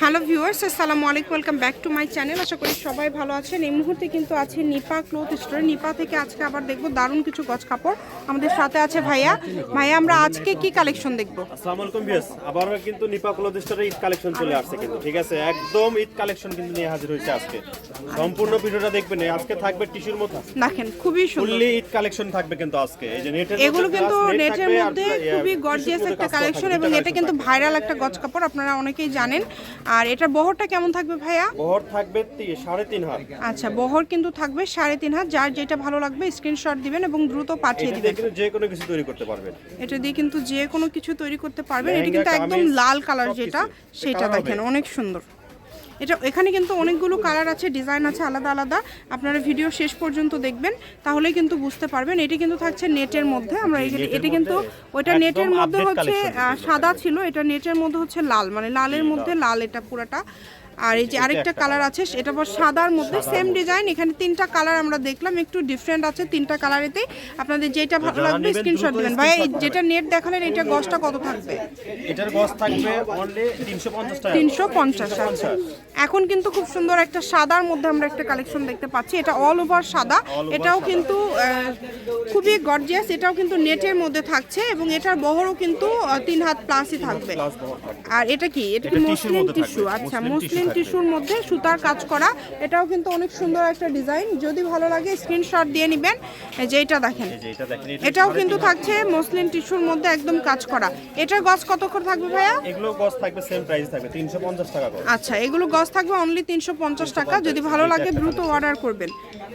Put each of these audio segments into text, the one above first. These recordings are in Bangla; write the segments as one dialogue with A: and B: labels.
A: হ্যালো ভিউয়ার্স আসসালামু আলাইকুম welcome back to my channel. আশা করি সবাই ভালো আছেন। এই মুহূর্তে কিন্তু আছে নিপা ক্লোথ স্টোরে। নিপা থেকে আজকে আবার দেখব দারুণ কিছু গজ কাপড় আমাদের সাথে আছে ভাইয়া। ভাইয়া আমরা আজকে কি কালেকশন দেখব?
B: আসসালামু আলাইকুম ভিউয়ার্স আবারও কিন্তু নিপা ক্লথ স্টোরে ঈদ কালেকশন চলে আসছে কিন্তু ঠিক আছে? একদম ঈদ কালেকশন কিন্তু নিয়ে হাজির হয়েছে আজকে। সম্পূর্ণ ভিডিওটা দেখবেন আজকে থাকবে টিস্যুর মতো
A: দেখেন খুবই সুন্দর।
B: ফুললি ঈদ কালেকশন থাকবে কিন্তু আজকে। এই যে নেটের
A: এগুলো কিন্তু নেটের মধ্যে খুবই গর্জিয়াস একটা কালেকশন এবং এটা কিন্তু ভাইরাল একটা গজ কাপড়। আপনারা অনেকেই জানেন আর এটার বহরটা কেমন থাকবে ভাইয়া?
B: বহর থাকবে সাড়ে তিন হাত।
A: আচ্ছা বহর কিন্তু থাকবে সাড়ে তিন হাত। যার যেটা ভালো লাগবে স্ক্রিনশট দিবেন এবং দ্রুত পাঠিয়ে
B: এটা
A: দিবেন।
B: কিন্তু যে কোনো কিছু তৈরি করতে পারবেন।
A: এটা দিয়ে কিন্তু যে কোনো কিছু তৈরি করতে পারবেন। এটা কিন্তু একদম লাল কালার যেটা সেটা দেখেন অনেক সুন্দর। এটা এখানে কিন্তু অনেকগুলো কালার আছে ডিজাইন আছে আলাদা আলাদা। আপনারা ভিডিও শেষ পর্যন্ত দেখবেন তাহলে কিন্তু বুঝতে পারবেন। এটি কিন্তু থাকছে নেটের মধ্যে। আমরা এটি কিন্তু ওইটা নেটের মধ্যে হচ্ছে সাদা ছিল এটা নেটের মধ্যে হচ্ছে লাল মানে লালের মধ্যে লাল এটা পুরাটা। আর এই যে আরেকটা কালার আছে এটা আবার সাদার মধ্যে সেম ডিজাইন এখানে তিনটা কালার আমরা দেখলাম একটু ডিফারেন্ট আছে তিনটা কালারেতেই আপনাদের যেটা ভালো লাগবে স্ক্রিনশট দিবেন। ভাই যেটা নেট দেখালেন এটা গসটা কত থাকবে?
B: এটার গজ থাকবে অনলি তিনশো পঞ্চাশ টাকা।
A: তিনশো পঞ্চাশ আচ্ছা এখন কিন্তু খুব সুন্দর একটা সাদার মধ্যে আমরা একটা কালেকশন দেখতে পাচ্ছি। এটা অল ওভার সাদা। এটাও কিন্তু খুবই গর্জিয়াস এটাও কিন্তু নেটের মধ্যে থাকছে এবং এটার বহরও কিন্তু তিন হাত প্লাসই থাকবে।
B: প্লাস বহর থাকবে।
A: আর এটা কি? এটা কি মসলিন টিস্যু আচ্ছা
B: মসলিন
A: মসলিন টিস্যুর মধ্যে সুতার কাজ করা এটাও কিন্তু অনেক সুন্দর একটা ডিজাইন। যদি ভালো লাগে স্ক্রিনশট দিয়ে নেবেন। যে এটা দেখেন।
B: এটা এটা
A: এটাও কিন্তু থাকছে মসলিন টিস্যুর মধ্যে একদম কাজ করা। এটার গজ কত করে থাকবে ভাইয়া?
B: এগুলো গজ থাকবে সেম প্রাইস থাকবে তিনশো পঞ্চাশ টাকা গজ।
A: আচ্ছা এগুলো গজ থাকবে অনলি তিনশো পঞ্চাশ টাকা। যদি ভালো লাগে দ্রুত অর্ডার করবেন।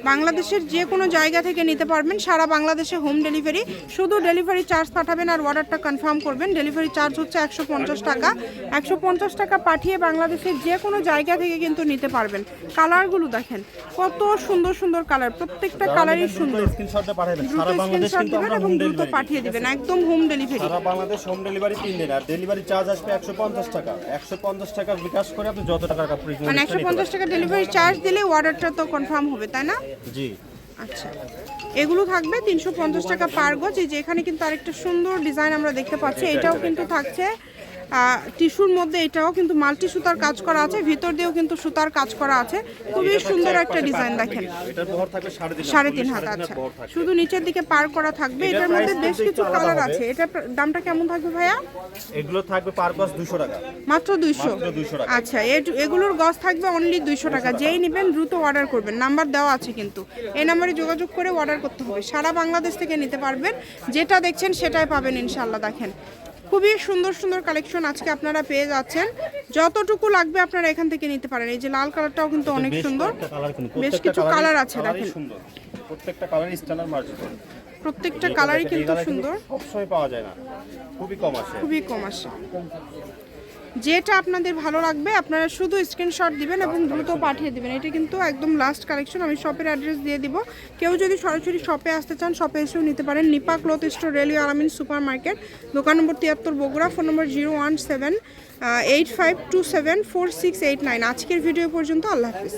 A: বাংলাদেশের যে কোনো জায়গা থেকে নিতে পারবেন। সারা বাংলাদেশে হোম ডেলিভারি শুধু ডেলিভারি চার্জ পাঠাবেন আর অর্ডারটা কনফার্ম করবেন। ডেলিভারি চার্জ হচ্ছে একশো পঞ্চাশ টাকা। একশো পঞ্চাশ টাকা পাঠিয়ে বাংলাদেশের যে কোনো জায়গা থেকে কিন্তু নিতে পারবেন। কালারগুলো দেখেন কত সুন্দর সুন্দর কালার প্রত্যেকটা কালারই সুন্দর।
B: স্ক্রিনশটে পাঠাবেন সারা বাংলাদেশ কিন্তু আমরা হোম ডেলিভারি
A: পাঠিয়ে দিবেন একদম হোম ডেলিভারি
B: সারা বাংলাদেশ হোম ডেলিভারি তিন দিন আর ডেলিভারি চার্জ আসবে একশো পঞ্চাশ টাকা। একশো পঞ্চাশ টাকা বিকাশ করে আপনি যত কাপড় কিনুন
A: মানে একশো পঞ্চাশ টাকা ডেলিভারি চার্জ দিলে অর্ডারটা তো কনফার্ম হবে তাই না?
B: জি।
A: আচ্ছা। এগুলো থাকবে তিনশো পঞ্চাশ টাকা পার গজ। এই যে এখানে কিন্তু আরেকটা সুন্দর ডিজাইন আমরা দেখতে পাচ্ছি এটাও কিন্তু থাকছে টিস্যুর মধ্যে এটাও কিন্তু মাল্টি সুতার কাজ করা আছে ভিতর দিয়েও কিন্তু সুতার কাজ করা আছে। খুবই সুন্দর একটা ডিজাইন দেখেন।
B: সাড়ে তিন হাত,
A: হাত আচ্ছা। শুধু নিচের দিকে পার করা থাকবে
B: এটার
A: মধ্যে বেশ কিছু কালার আছে। এটা দামটা কেমন থাকবে ভাইয়া?
B: এগুলো থাকবে পার গজ দুশো টাকা।
A: মাত্র দুইশো?
B: মাত্র 200 টাকা।
A: আচ্ছা এগুলোর গজ থাকবে অনলি দুইশো টাকা। যেই নেবেন দ্রুত অর্ডার করবেন। নাম্বার দেওয়া আছে কিন্তু। এই নাম্বারে যোগাযোগ করে অর্ডার করতে হবে। সারা বাংলাদেশ থেকে নিতে পারবেন। যেটা দেখছেন সেটাই পাবেন ইনশাল্লাহ দেখেন। খুবই সুন্দর সুন্দর কালেকশন আজকে আপনারা পেয়ে যাচ্ছেন। যতটুকু লাগবে আপনারা এখান থেকে নিতে পারেন। এই যে লাল কালারটাও কিন্তু অনেক সুন্দর।
B: কালার
A: বেশ কিছু কালার আছে দেখেন।
B: প্রত্যেকটা কালারই স্ট্যান্ডার্ড মার্জিন
A: প্রত্যেকটা কালারই কিন্তু সুন্দর।
B: সবসময় পাওয়া যায় না। খুবই কম আসে।
A: খুবই কম আসে। যেটা আপনাদের ভালো লাগবে, আপনারা শুধু স্ক্রিনশট দিবেন এবং দ্রুত পাঠিয়ে দিবেন। এটা কিন্তু একদম লাস্ট কালেকশন আমি শপের অ্যাড্রেস দিয়ে দিব। কেউ যদি সরাসরি শপে আসতে চান শপে এসেও নিতে পারেন। Nipa cloth store railway Alamin super market দোকান নম্বর তিয়াত্তর, Bogura phone number zero one seven eight five two seven four six eight nine আজকের ভিডিও পর্যন্ত, আল্লাহ হাফিজ।